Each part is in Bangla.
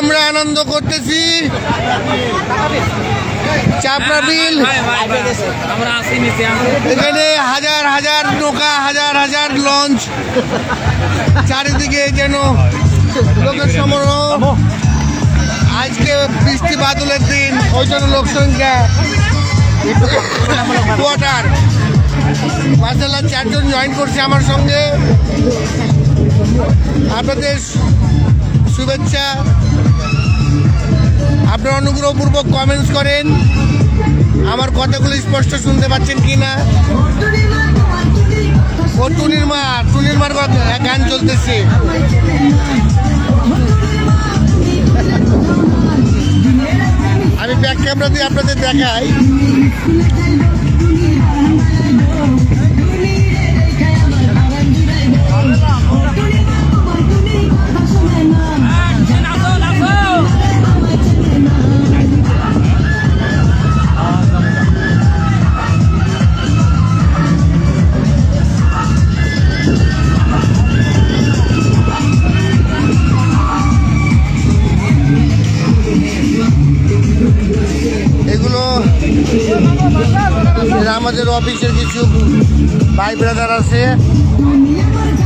আমরা আনন্দ করতেছি। চাপড়া বিল। এখানে হাজার হাজার নৌকা হাজার হাজার লঞ্চ। চারিদিকে যেন লোকের সমারোহ। আজকে বৃষ্টি বাদলের দিন ওই জন্য লোক সংখ্যা কোয়ার্টার মার্শাল্লাহ চারজন জয়েন করছে আমার সঙ্গে। আপনাদের শুভেচ্ছা। আপনারা অনুগ্রহপূর্বক কমেন্টস করেন। আমার কথাগুলো স্পষ্ট শুনতে পাচ্ছেন কি না ও টুনির মা, টুনির মার গান চলতেছে। আমি ব্যাক ক্যামেরা দিয়ে আপনাদের দেখাই। এগুলো আমাদের অফিসের কিছু ভাই ব্রাদার আছে।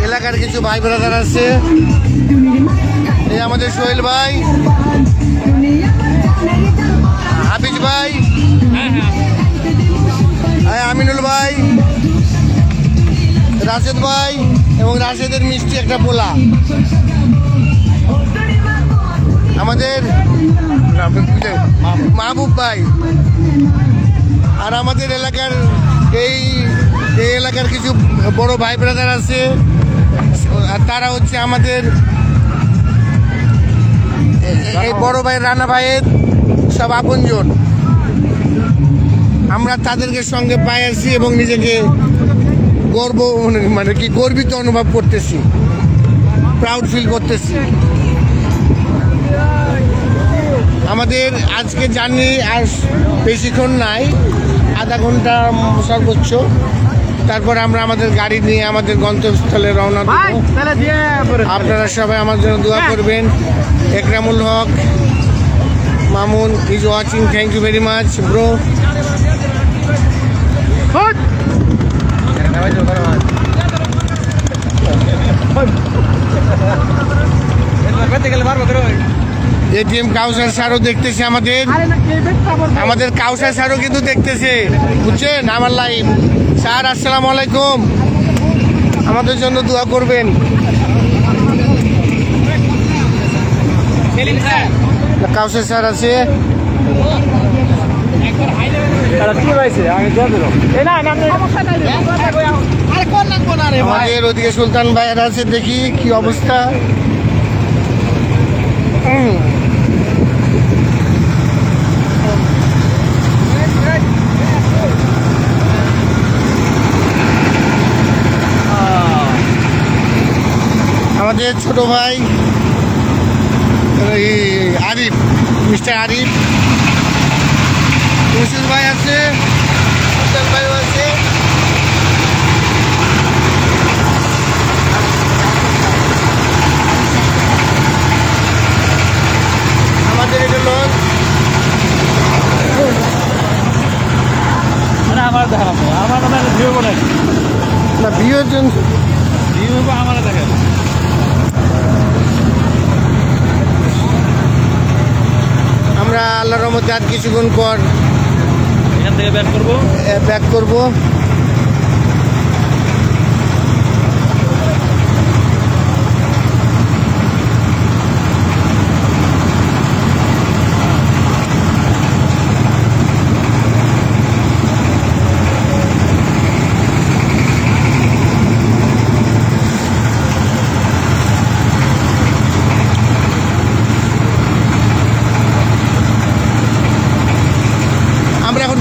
এলাকার কিছু ভাই ব্রাদার আছে। এই আমাদের সোহেল ভাই। হাফিজ ভাই। আমিনুল ভাই। রাশেদ ভাই এবং রাশেদের মিষ্টি একটা পোলা। আমাদের মাহবুব ভাই। আর আমাদের এলাকার এই এই এলাকার কিছু বড় ভাই ব্রাদার আছে। তারা হচ্ছে আমাদের এই বড় ভাই রানা ভাইয়ের সব আপনজন। আমরা তাদেরকে সঙ্গে পাইছি এবং নিজেকে গর্ব মানে- মানে কি গর্বিত অনুভব করতেছি। প্রাউড ফিল করতেছি। আমাদের আজকে জার্নি আর বেশিক্ষণ নাই আধা ঘণ্টা সর্বোচ্চ তারপর আমরা আমাদের গাড়ি নিয়ে আমাদের গন্তব্যস্থলে রওনা দেবো। আপনারা সবাই আমার জন্য দোয়া করবেন। Ekramul Haque Mamun is watching thank you very much bro গেলে এটিএম কাউসার স্যারও দেখতেছে আমাদের। আমাদের কাউসার স্যারও কিন্তু দেখতেছে। বুঝছেন? আমার লাইভ। স্যার আসসালামু আলাইকুম। আমাদের জন্য দোয়া করবেন। সেলিম স্যার। কাউসার স্যার আছে? কি হয়েছে আগে দিয়ে দিল। এই না না আরে কোন লাগবো না রে ভাই? আমাদের ওদিকে সুলতান ভাইয়ের আছে দেখি কি অবস্থা হুম। আমাদের ছোট ভাই আরিফ মিস্টার আরিফ মুসুর ভাই আছে সুলতান ভাইও আছে আমাদের এটা লঞ্চ মানে আমার দেখা আমার কথা ভিউ করে না বিয়ের জন্য ভিউ আমার দেখে আমরা আর কিছুক্ষণ পর এখান থেকে ব্যাক করব? ব্যাক করব।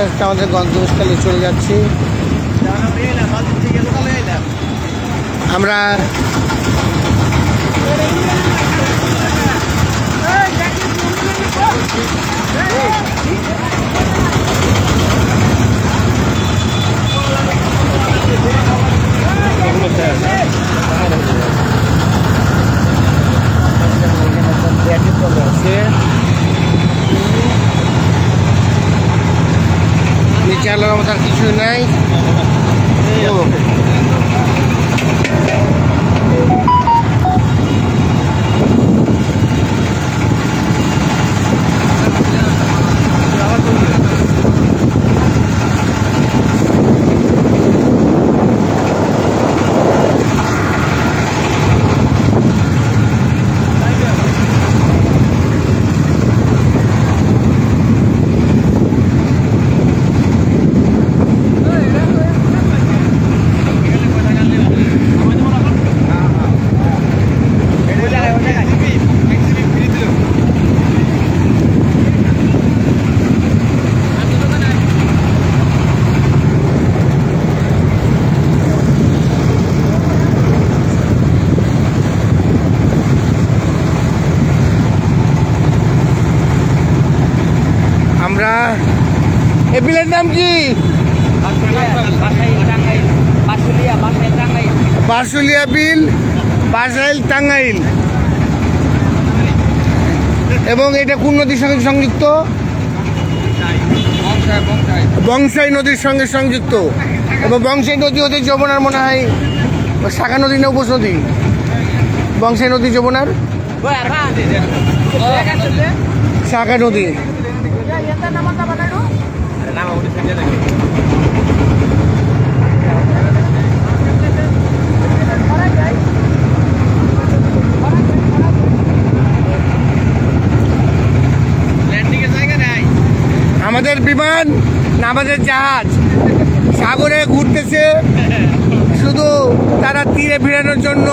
আস্তে আস্তে আমাদের গন্তব্যস্থলে চলে যাচ্ছি। আমরা নিচে আলোর মতো আর কিছু নাই ও, আমরা এ বিলের নাম কি? বারশুলিয়া বিল বাসাইল টাঙ্গাইল। এবং এটা কোন নদীর সঙ্গে সংযুক্ত? বংশাই নদীর সঙ্গে সংযুক্ত। এবং বংশাই নদী হতে যমুনার মনে হয় শাখা নদী না উপস নদী বংশাই নদী যমুনার? শাখা নদী। আমাদের বিমান আমাদের জাহাজ। সাগরে ঘুরতেছে। শুধু তারা তীরে ফেরানোর জন্য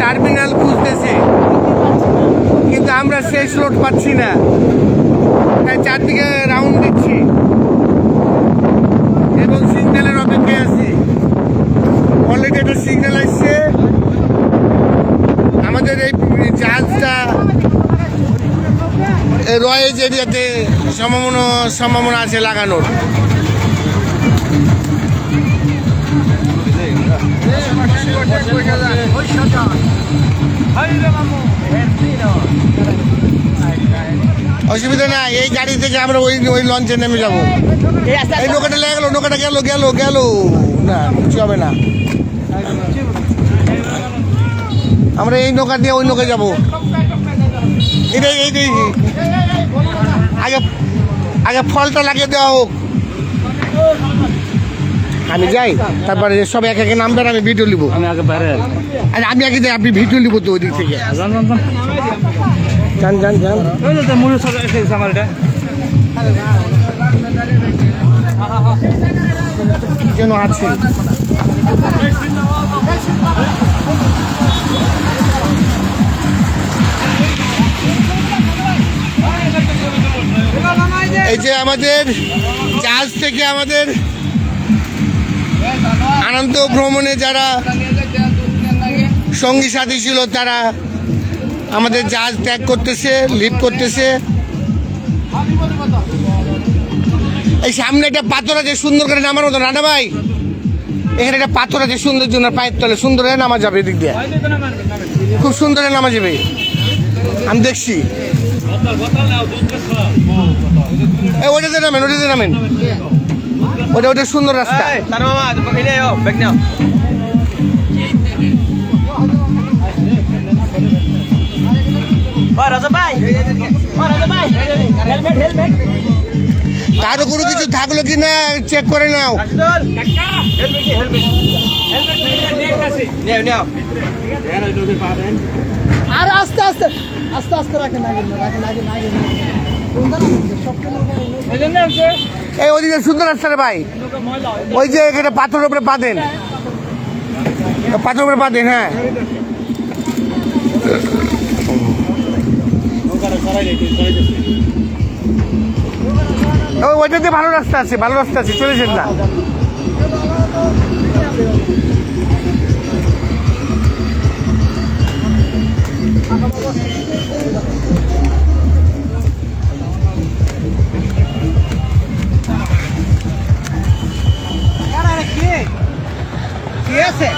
টার্মিনাল খুঁজতেছে। কিন্তু আমরা শেষ লোড পাচ্ছি না। তাই চারদিকে রাউন্ড দিচ্ছি। এবং সিগন্যালের অপেক্ষায় আছি। অলরেডি একটা সিগন্যাল আসছে। আমাদের এই জাহাজটা রয়েজ এরিয়াতে সম্ভাবনা সম্ভাবনা আছে লাগানোর। অসুবিধা নাই এই গাড়ি থেকে আমরা ওই ওই লঞ্চে নেমে যাব। এই নৌকাটা লেগে গেলো নৌকাটা গেল গেল গেল। না কিছু হবে না। আমরা এই নৌকা দিয়ে ওই নৌকা যাব। এটাই এইটাই আগে আগে ফলটা লাগিয়ে দেওয়া হোক। আমি যাই তারপরে সব এক একে নামবেন আমি ভিডিও নিব আমি আগে বাইরে আমি আগে যাই আপনি ভিডিও নিব তো ওই দিক থেকে যান যান যান ওই যে মুড়ি সব এসেছে আমার এটা কি যেন আছে? এই যে আমাদের জাহাজ থেকে আমাদের আনন্দ ভ্রমণে যারা সঙ্গী সাথী ছিল, তারা আমাদের জাহাজ ত্যাগ করতেছে লিভ করতেছে। এই সামনে একটা পাথর আছে, সুন্দর করে নামার মতো। রানা ভাই, এখানে একটা পাথর আছে, সুন্দর জন্য পায়ের তলে সুন্দর হয়ে নামা যাবে এদিক দিয়ে। খুব সুন্দর নামা যাবে। আমি দেখছি। ওটাতে নামেন ওটাতে নামেন। ওটা ওটা সুন্দর রাস্তা। কারও কোনো কিছু থাকল কি না চেক করে নাও. আর আস্তে আস্তে আস্তে আস্তে রাখেন এই ওদিকে সুন্দর রে ভাই। ওই যে এখানে পাথরের উপরে বাঁধেন পাথরের উপরে বাঁধেন হ্যাঁ। ওই ওইটাতে ভালো রাস্তা আছে ভালো রাস্তা আছে চলে যেন না। আছে?